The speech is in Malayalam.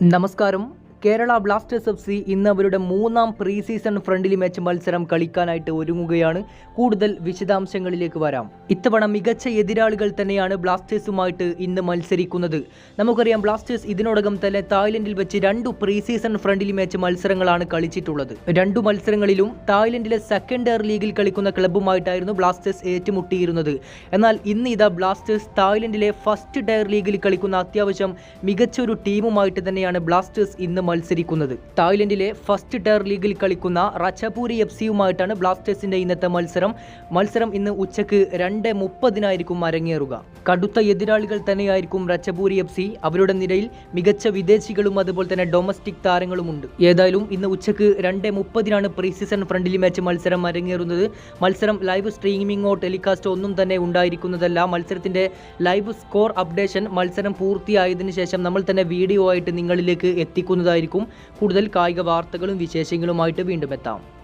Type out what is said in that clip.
నమస్కారం കേരള ബ്ലാസ്റ്റേഴ്സ് എഫ് സി ഇന്ന് അവരുടെ മൂന്നാം പ്രീ സീസൺ ഫ്രണ്ട്ലി മാച്ച് മത്സരം കളിക്കാനായിട്ട് ഒരുങ്ങുകയാണ്. കൂടുതൽ വിശദാംശങ്ങളിലേക്ക് വരാം. ഇത്തവണ മികച്ച എതിരാളികൾ തന്നെയാണ് ബ്ലാസ്റ്റേഴ്സുമായിട്ട് ഇന്ന് മത്സരിക്കുന്നത്. നമുക്കറിയാം ബ്ലാസ്റ്റേഴ്സ് ഇതിനോടകം തന്നെ തായ്ലൻഡിൽ വെച്ച് രണ്ടു പ്രീ സീസൺ ഫ്രണ്ട്ലി മാച്ച് മത്സരങ്ങളാണ് കളിച്ചിട്ടുള്ളത്. രണ്ടു മത്സരങ്ങളിലും തായ്ലൻഡിലെ സെക്കൻഡ് ഇയർ ലീഗിൽ കളിക്കുന്ന ക്ലബ്ബുമായിട്ടായിരുന്നു ബ്ലാസ്റ്റേഴ്സ് ഏറ്റുമുട്ടിയിരുന്നത്. എന്നാൽ ഇന്ന് ഇതാ ബ്ലാസ്റ്റേഴ്സ് തായ്ലൻഡിലെ ഫസ്റ്റ് ടയർ ലീഗിൽ കളിക്കുന്ന അത്യാവശ്യം മികച്ച ഒരു ടീമുമായിട്ട് തന്നെയാണ് ബ്ലാസ്റ്റേഴ്സ് ഇന്ന് മത്സരിക്കുന്നത്. തായ്ലൻഡിലെ ഫസ്റ്റ് ടയർ ലീഗിൽ കളിക്കുന്ന റച്ചപൂരി എഫ് സിയുമായിട്ടാണ് ബ്ലാസ്റ്റേഴ്സിന്റെ ഇന്നത്തെ മത്സരം. മത്സരം ഇന്ന് ഉച്ചയ്ക്ക് രണ്ട് മുപ്പതിനായിരിക്കും അരങ്ങേറുക. കടുത്ത എതിരാളികൾ തന്നെയായിരിക്കും റച്ചപൂരി എഫ് സി അവരുടെ നിരയിൽ മികച്ച വിദേശികളും അതുപോലെ തന്നെ ഡൊമസ്റ്റിക് താരങ്ങളുമുണ്ട് ഏതായാലും ഇന്ന് ഉച്ചയ്ക്ക് രണ്ട് മുപ്പതിനാണ് പ്രീ സീസൺ ഫ്രണ്ട്ലി മാച്ച് മത്സരം അരങ്ങേറുന്നത്. മത്സരം ലൈവ് സ്ട്രീമിംഗോ ടെലികാസ്റ്റോ ഒന്നും തന്നെ ഉണ്ടായിരിക്കുന്നതല്ല. മത്സരത്തിന്റെ ലൈവ് സ്കോർ അപ്ഡേഷൻ മത്സരം പൂർത്തിയായതിനു ശേഷം നമ്മൾ തന്നെ വീഡിയോ ആയിട്ട് നിങ്ങളിലേക്ക് എത്തിക്കുന്നതായിരിക്കും. കൂടുതൽ കായിക വാർത്തകളും വിശേഷങ്ങളുമായിട്ട് വീണ്ടും എത്താം.